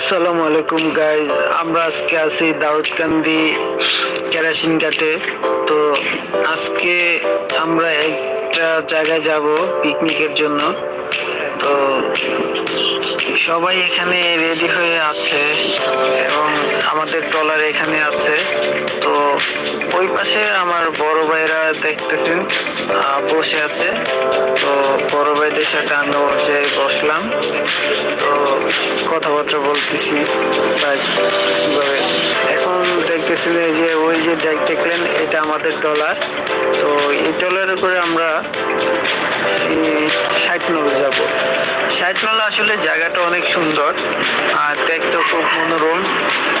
আসসালামু আলাইকুম গাইজ আমরা আজকে আছি দাউদকান্দি কেরাসিন ঘাটে। তো আজকে আমরা একটা জায়গায় যাব পিকনিকের জন্য। তো সবাই এখানে রেডি হয়ে আছে এবং আমাদের ট্রলার এখানে আছে। তো ওই পাশে আমার বড় ভাইরা দেখতেছেন বসে আছে। তো বড় ভাইদের সাথে আমি ওর যে বসলাম। তো কথাবার্তা বলতেছি কীভাবে? এখন দেখতেছেন এই যে, ওই যে দেখ, দেখলেন, এটা আমাদের ট্রলার তো এই ট্রলারে করে আমরা ষাট নল যাব। ষাট নল আসলে জায়গাটা অনেক সুন্দর, আর দেখতে খুব মনোরম।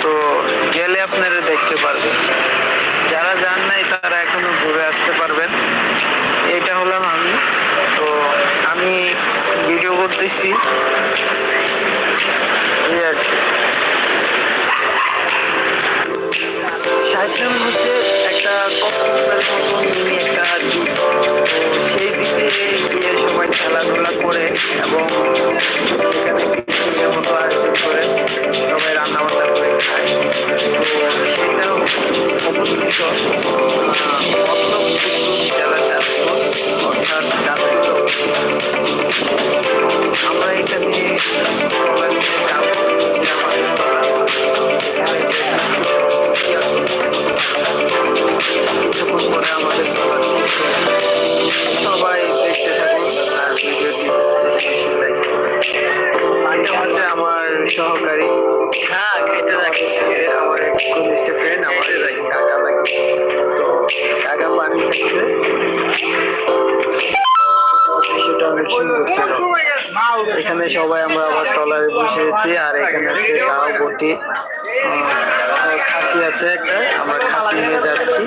তো গেলে আপনারা দেখতে পারবেন। যারা যান নাই, তারা এখনও ঘুরে আসতে পারবেন। এটা হলাম আমি। তো আমি ভিডিও করতেছি। এই আর কি। নল হচ্ছে একটা কক্সবাজারের মতো মিনি একটা দ্বীপ সেই দ্বীপে গিয়ে সবাই খেলাধুলা করে এবং সেখানে মতো আয়োজন সবাই আমরা আবার ট্রলারে বসেছি, আর এখানে আছে গাও বটি। খাসি আছে একটা, আমরা খাসি নিয়ে যাচ্ছি।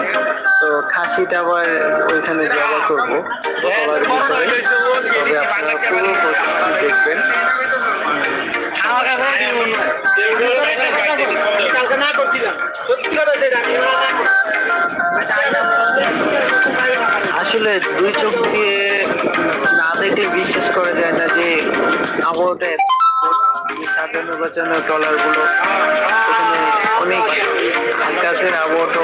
তো খাসিটা আবার ওইখানে জবা করব ট্রলারের ভিতরে। তবে আপনারা পুরো প্রসেসটি দেখবেন। আসলে দুই চোখ দিয়ে না দেখে বিশ্বাস করা যায় না যে আবহাওয়াটা সাজানো গোছানো গুলো অনেক আকাশের আবহাওয়াটা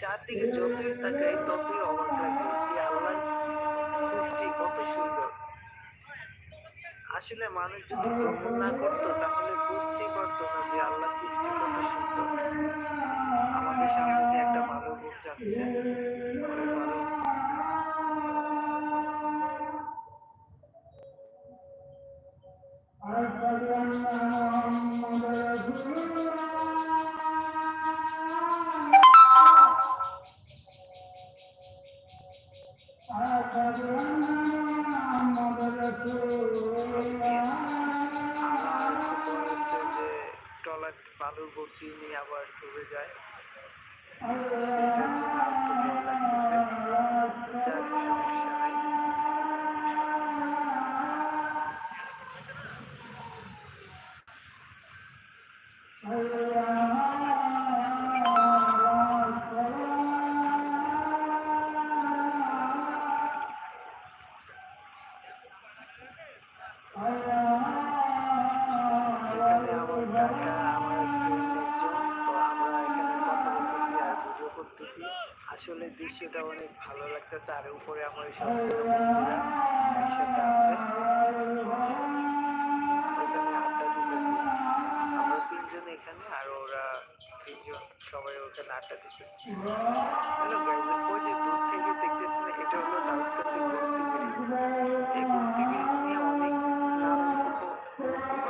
চারদিকে যতই তাকাই, ততই আল্লাহর সৃষ্টি কত সুন্দর। আসলে মানুষ যদি ভ্রমণ না করতো, তাহলে বুঝতেই পারতো না যে আল্লাহ সৃষ্টি কত সুন্দর। আমাদের সামনে একটা ভালো বুক যাচ্ছে। এখানে আর আসলে দৃশ্যটা অনেক ভালো লাগতেছে আর উপরে আমার তিনজন এখানে আর ওরা তিনজন সবাই ওখানে আড্ডা দিতেছি হ্যালো দেখতেছেন এটা হলো অনেক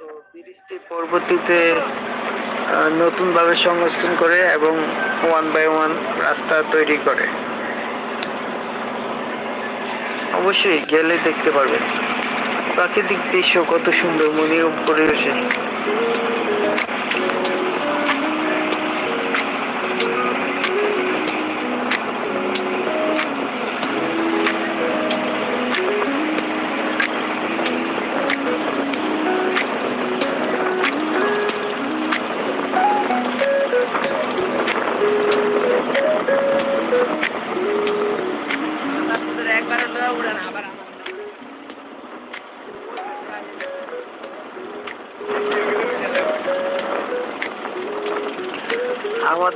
তো ব্রিজটি পরবর্তীতে নতুনভাবে সংরক্ষণ করে এবং ওয়ান বাই ওয়ান রাস্তা তৈরি করে। অবশ্যই গেলে দেখতে পারবেন। প্রাকৃতিক দৃশ্য কত সুন্দর মনোরম পরিবেশে।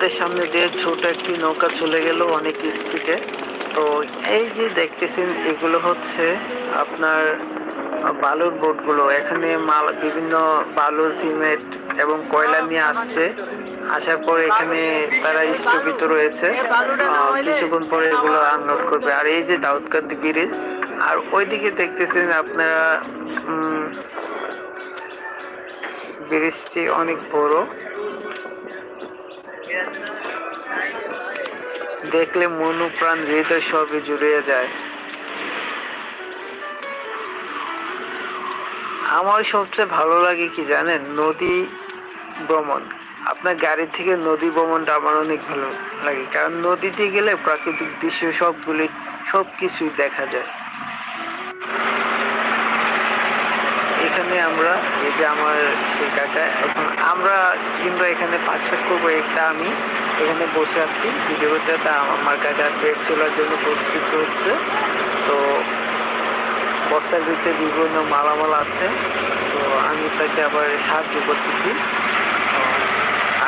আমাদের সামনে দিয়ে ছোট একটি নৌকা চলে গেল অনেক স্পিডে তো এই যে দেখতেছেন এগুলো হচ্ছে আপনার বালুর বোটগুলো। এখানে মাল বিভিন্ন বালু সিমেন্ট এবং কয়লা নিয়ে আসছে। আসার পর এখানে তারা স্থগিত রয়েছে। কিছুক্ষণ পরে এগুলো আনলোড করবে। আর এই যে দাউদকান্দি ব্রিজ আর ওইদিকে দেখতেছেন আপনারা উম, ব্রিজটি অনেক বড়। দেখলে মন প্রাণ, হৃদয় সবই জুড়িয়ে যায়। আমার সবচেয়ে ভালো লাগে কি জানেন? নদী ভ্রমণ। আপনার গাড়ি থেকে নদী ভ্রমণটা আমার অনেক ভালো লাগে। কারণ নদীতে গেলে প্রাকৃতিক দৃশ্য সবগুলি, সবকিছুই দেখা যায়। এখানে আমরা, এই যে আমার সেই কাকা, এখন আমরা কিন্তু এখানে পাকশাক করব একটা আমি এখানে বসে আছি। ভিডিওতে তা আমার কাকা পেট চলার জন্য প্রস্তুত হচ্ছে। তো বস্তার ভিতরে বিভিন্ন মালামাল আছে। তো আমি তাকে আবার সাহায্য করতেছি।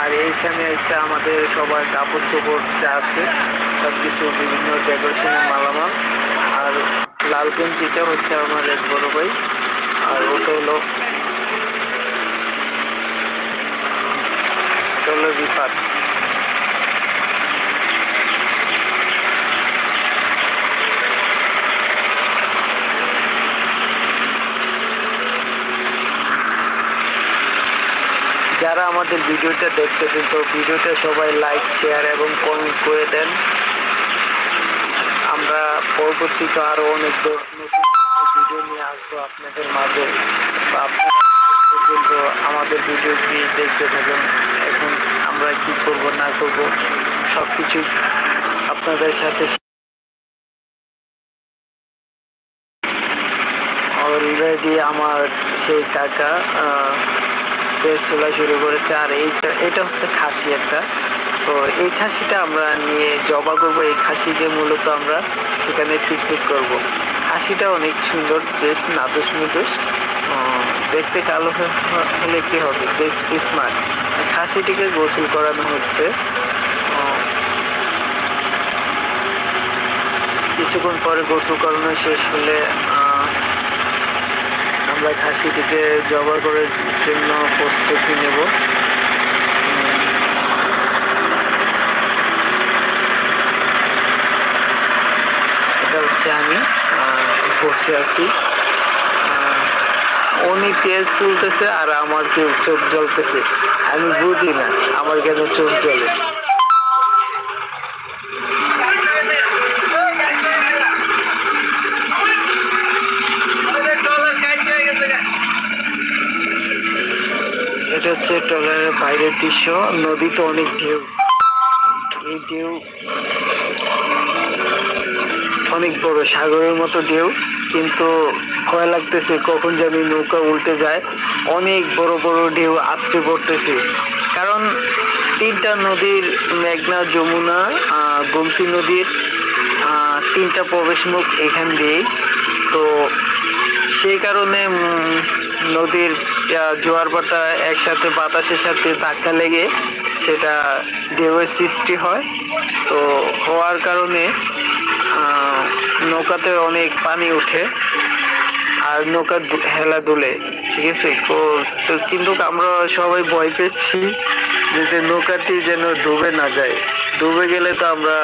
আর এইখানে হচ্ছে আমাদের সবার কাপড় চোপড় যা আছে সব কিছু বিভিন্ন ডেকোরেশনের মালামাল। আর লাল গেঞ্জিটা হচ্ছে আমার এক বড় ভাই। আর ওটা হলো যারা আমাদের ভিডিওটা দেখতেছেন, তো ভিডিওটা সবাই লাইক শেয়ার এবং কমেন্ট করে দেন। আমরা পরবর্তীতে আরও অনেক নতুন আসব আপনাদের মাঝে তো আপনারা পর্যন্ত আমাদের ভিডিওটি দেখতে থাকুন। এখন আমরা কি করব, না করব সব কিছু আপনাদের সাথে অলরেডি আমার সেই কাকা পেজ চলা শুরু করেছে। আর এই এটা হচ্ছে খাসি একটা। তো এই খাসিটা আমরা নিয়ে জবা করব, এই খাসি দিয়ে মূলত আমরা সেখানে পিকনিক করব। খাসিটা অনেক সুন্দর, বেশ নাদুস নুদুস দেখতে কালো হলে কি হবে? বেশ স্মার্ট খাসিটিকে গোসল করানো হচ্ছে। কিছুক্ষণ পরে গোসল করানো শেষ হলে আমরা খাসিটিকে জবা করার জন্য প্রস্তুতি নেব এটা হচ্ছে আমি বসে আছি। উনি পেঁয়াজ চলতেছে আর আমার কেউ চোখ জ্বলতেছে? আমি বুঝি না, আমার কেন চোখ জ্বলে? এটা হচ্ছে ট্রলারের বাইরের দৃশ্য, নদীতে অনেক ঢেউ। এই ঢেউ অনেক বড় সাগরের মতো ঢেউ, কিন্তু ভয় লাগতেছে কখন জানি নৌকা উল্টে যায়। অনেক বড় বড় ঢেউ আছড়ে পড়তেছে। কারণ তিনটা নদীর মেঘনা যমুনা গোমতী নদীর তিনটা প্রবেশমুখ এখান দিয়েই। তো সেই কারণে নদীর জোয়ার ভাটা একসাথে বাতাসের সাথে ধাক্কা লেগে সেটা ঢেউয়ের সৃষ্টি হয়। তো হওয়ার কারণে নৌকাতে অনেক পানি ওঠে আর নৌকা হেলা দুলে, ঠিক আছে? তো কিন্তু আমরা সবাই ভয় পেয়েছি যে নৌকাটি যেন ডুবে না যায়। ডুবে গেলে তো আমরা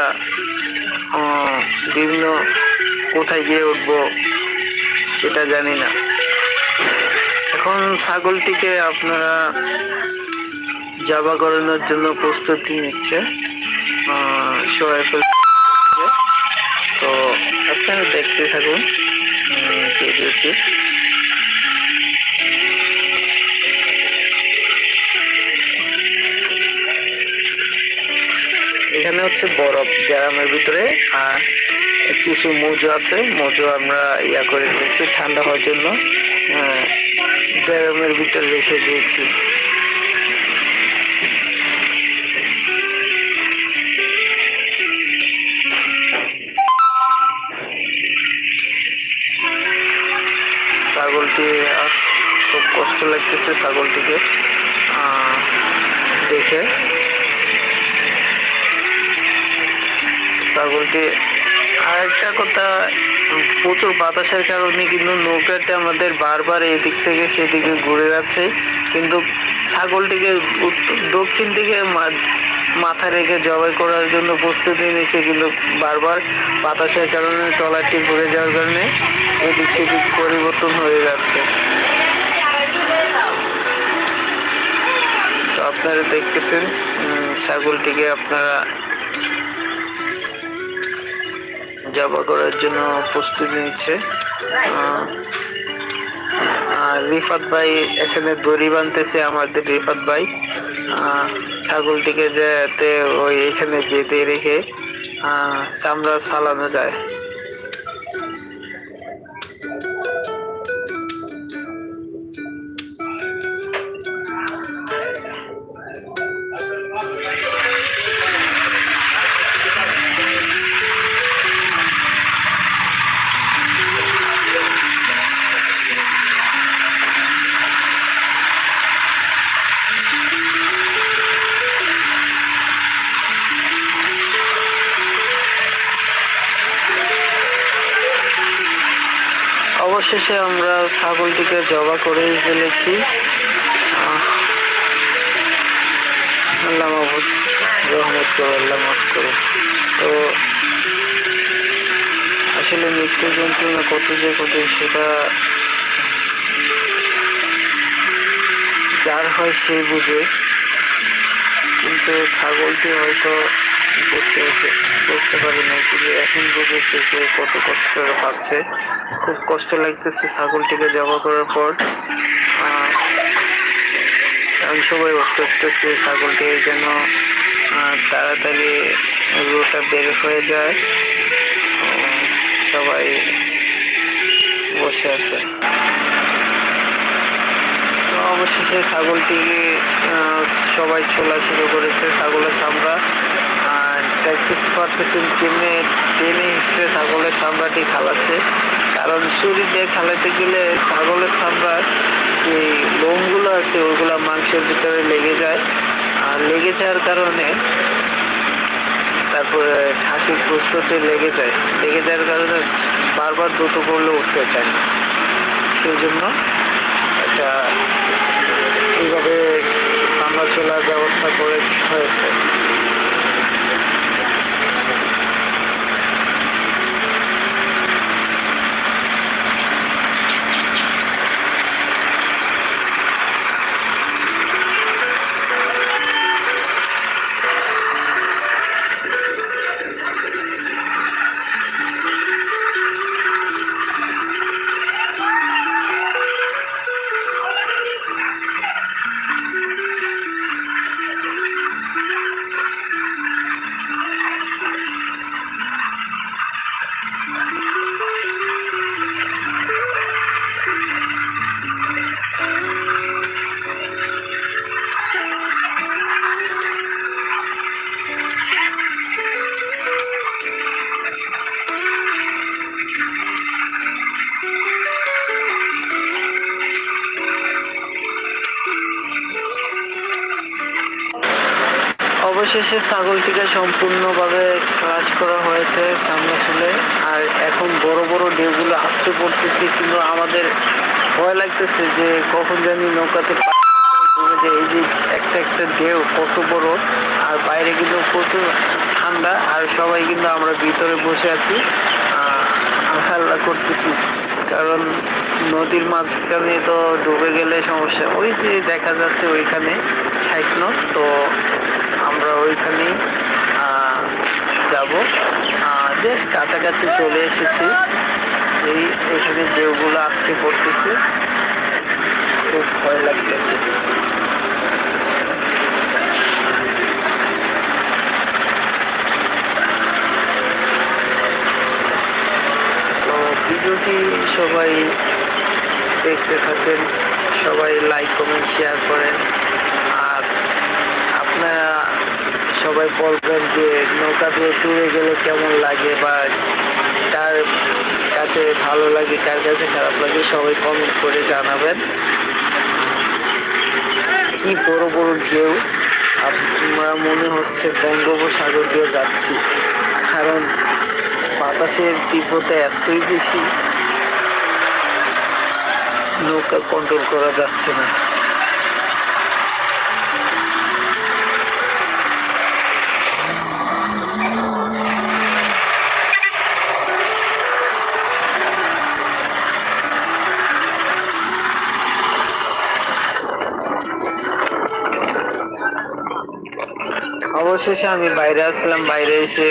বিভিন্ন কোথায় গিয়ে উঠবো সেটা জানি না। এখন ছাগলটিকে আপনারা জাবা করানোর জন্য প্রস্তুতি নিচ্ছে। তো আপনারা দেখতে থাকুন। এখানে হচ্ছে বরফ গ্রামের ভিতরে আর কিছু মজু আছে। মজু আমরা ইয়া করে রেখেছি ঠান্ডা হওয়ার জন্য। আহ, গ্রামের ভিতরে রেখে দিয়েছি। কষ্ট লাগতেছে ছাগলটিকে। দেখে। ছাগলটি আর একটা কথা, প্রচুর বাতাসের কারণে কিন্তু নৌকাটা আমাদের বারবার এদিক থেকে সেদিকে ঘুরে যাচ্ছে। কিন্তু ছাগলটিকে দক্ষিণ দিকে মাথা রেখে জবাই করার জন্য প্রস্তুতি নিচ্ছে কিন্তু বারবার বাতাসের কারণে ট্রলারটি ঘুরে যাওয়ার কারণে এদিক সেদিক পরিবর্তন হয়ে যাচ্ছে। আপনারা দেখতেছেন ছাগলটিকে আপনারা জবা করার জন্য প্রস্তুতি নিচ্ছে। রিফাত ভাই এখানে দড়ি বানতেছে আমাদের রিফাত ভাই। ছাগলটিকে যাতে ওই এখানে বেঁধে রেখে চামড়া ছালানো যায়। অবশেষে আমরা ছাগলটিকে জবা করে ফেলেছি। আল্লাহ মাহবুদ রহমত করো। তো আসলে মৃত্যু যন্ত্রণা কত যে কত, সেটা যার হয় সে বুঝে। কিন্তু ছাগলটি হয়তো বুঝতে পারে না কিন্তু এখন বুঝেছে সে কত কষ্ট পাচ্ছে। খুব কষ্ট লাগতেছে ছাগলটিকে জবা করার পর। আমি সবাই করতেছে ছাগলটি যেন তাড়াতাড়ি রোটা বের হয়ে যায়। সবাই বসে আছে। অবশেষে ছাগলটি সবাই চলা শুরু করেছে, ছাগলের চামড়া। দেখতেছি পারতেছেন টেনে টেনে হিসড়ে ছাগলের চামড়াটি খালাচ্ছে। কারণ শরীর দিয়ে খালাতে গেলে ছাগলের চামড়ার যে লোমগুলো আছে, ওগুলো মাংসের ভিতরে লেগে যায়। আর লেগে যাওয়ার কারণে তারপরে খাসির প্রস্তুতে লেগে যায়। লেগে যাওয়ার কারণে বারবার দুটো করলে উঠতে চায় না। সেই জন্য একটা এইভাবে সামলা চলার ব্যবস্থা করে হয়েছে। অবশেষে ছাগলটিকে সম্পূর্ণভাবে ক্রাশ করা হয়েছে সামনে চুলে আর এখন বড় বড় ঢেউগুলো আশ্রে পড়তেছে, কিন্তু আমাদের ভয় লাগতেছে যে কখন জানি নৌকাতে ডুবে এই যে একটা একটা ঢেউ, কত বড়। আর বাইরে কিন্তু প্রচুর ঠান্ডা, আর সবাই কিন্তু আমরা ভিতরে বসে আছি। হাল্লা করতেছি। কারণ নদীর মাঝখানে তো ডুবে গেলে সমস্যা। ওই যে দেখা যাচ্ছে ওইখানে নট তো আমরা ওইখানেই আহ, যাব। বেশ কাছাকাছি চলে এসেছি। এই এখানে ঢেউগুলো আজকে পড়তেছে। খুব ভয় লাগতেছে। তো ভিডিওটি সবাই দেখতে থাকেন সবাই লাইক কমেন্ট শেয়ার করেন আর আপনারা সবাই বলবেন যে নৌকা দিয়ে ট্যুরে গেলে কেমন লাগে বা কার কাছে ভালো লাগে, কার কাছে খারাপ লাগে সবাই কমেন্ট করে জানাবেন। কি বড় বড় ঢেউ আমরা মনে হচ্ছে বঙ্গোপসাগর দিয়ে যাচ্ছি, কারণ বাতাসের তীব্রতা এতই বেশি, নৌকা কন্ট্রোল করা যাচ্ছে না। অবশেষে আমি বাইরে আসলাম, বাইরে এসে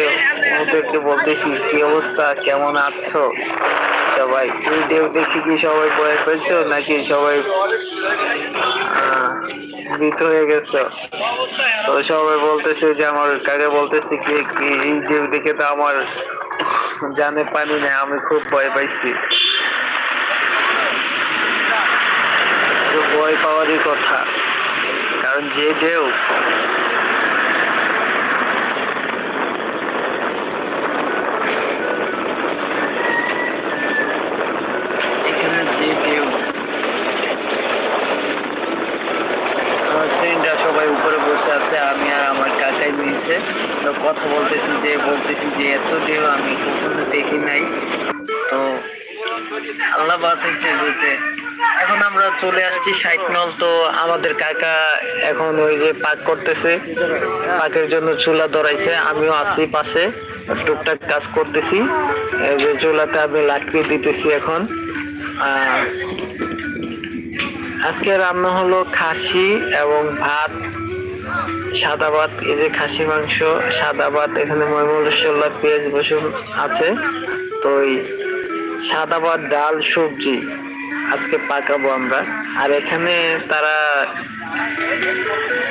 ওদেরকে বলতেছি, কি অবস্থা? কেমন আছো? সবাই এই ঢেউ দেখি কি সবাই ভয় পেয়েছ? নাকি সবাই ভীত হয়ে গেছো? তো সবাই বলতেছে যে, আমার কাকে বলতেছি কি এই ঢেউ দেখে তো আমার জানে পানি নেই, আমি খুব ভয় পাইছি। ভয় পাওয়ারই কথা, কারণ যে ঢেউ এখানে যে ঢেউ আমার ফ্রেন্ডরা সবাই উপরে বসে আছে আমি আর আমার কাকাই নিয়েছে তো কথা বলতেছি যে বলতেছি যে এত ঢেউ আমি কখনো দেখি নাই তো আল্লাহ বাঁচাইছে যেতে এখন আমরা চলে আসছি ষাট নল, তো আমাদের কাকা এখন ওই যে পাক করতেছে। পাকের জন্য চুলা ধরাইছে, আমিও আছি পাশে। টুকটাক কাজ করতেছি। যে চুলাতে আমি লাটকিয়ে দিতেছি এখন। আজকে রান্না হলো খাসি এবং ভাত, সাদা ভাত, এই যে খাসি মাংস, সাদা ভাত, এখানে ময়মনসল্লা পেঁয়াজ রসুন আছে। তো সাদা ভাত, ডাল, সবজি। আজকে পাকাবো আমরা। আর এখানে তারা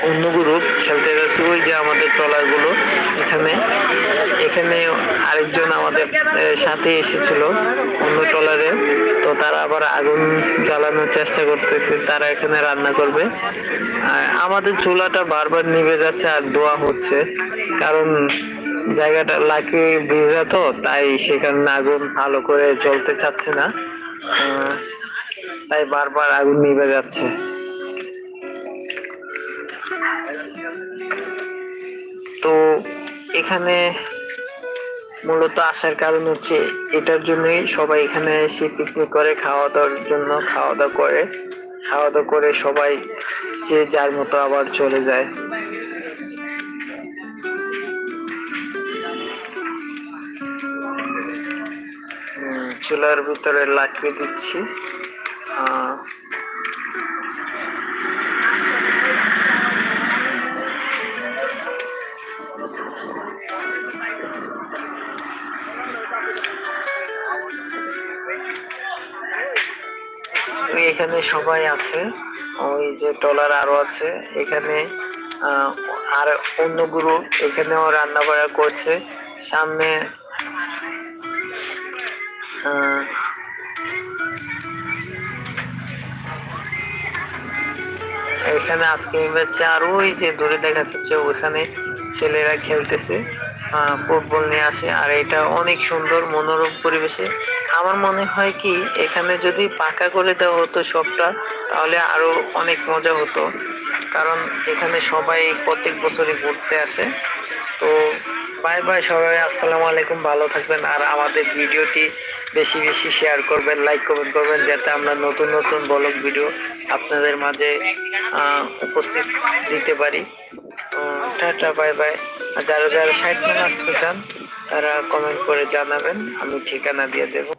অন্য গ্রুপ খেলতে যাচ্ছে, ওই যে আমাদের ট্রলারগুলো এখানে। এখানে আরেকজন আমাদের সাথে এসেছিল অন্য ট্রলারে। তো তারা আবার আগুন জ্বালানোর চেষ্টা করতেছে, তারা এখানে রান্না করবে। আমাদের চুলাটা বারবার নিভে যাচ্ছে আর দোয়া হচ্ছে। কারণ জায়গাটা লাকি ভিজা তো, তাই সেখানে আগুন ভালো করে জ্বলতে চাচ্ছে না। তাই বারবার আগুন নিভে যাচ্ছে। তো এখানে মূলত আসার কারণ হচ্ছে এটার জন্যই সবাই এখানে এসে পিকনিক করে খাওয়া দাওয়ার জন্য খাওয়া দাওয়া করে। খাওয়া দাওয়া করে সবাই যে যার মতো আবার চলে যায়। চুলার ভিতরে লাকড়ি দিচ্ছি। এখানে সবাই আছে। ওই যে টলার আরও আছে। এখানে আর অন্য গ্রুপ এখানেও রান্না বাড়া করছে। সামনে এখানে আইসক্রিম বেচছে আর ওই যে দূরে দেখা যাচ্ছে ওখানে ছেলেরা খেলতেছে ফুটবল নিয়ে আসে। আর এটা অনেক সুন্দর মনোরম পরিবেশে। আমার মনে হয় কি, এখানে যদি পাকা করে দেওয়া হতো সবটা, তাহলে আরও অনেক মজা হতো। কারণ এখানে সবাই প্রত্যেক বছরই ঘুরতে আসে। তো বাই বাই সবাই, আসসালামু আলাইকুম, ভালো থাকবেন। আর আমাদের ভিডিওটি বেশি বেশি শেয়ার করবেন লাইক কমেন্ট করবেন, যাতে আমরা নতুন নতুন ব্লগ ভিডিও আপনাদের মাঝে উপস্থিত দিতে পারি। টাটা বাই বাই যারা যারা সাইট নিয়ে আসতে চান, তারা কমেন্ট করে জানাবেন, আমি ঠিকানা দিয়ে দেবো।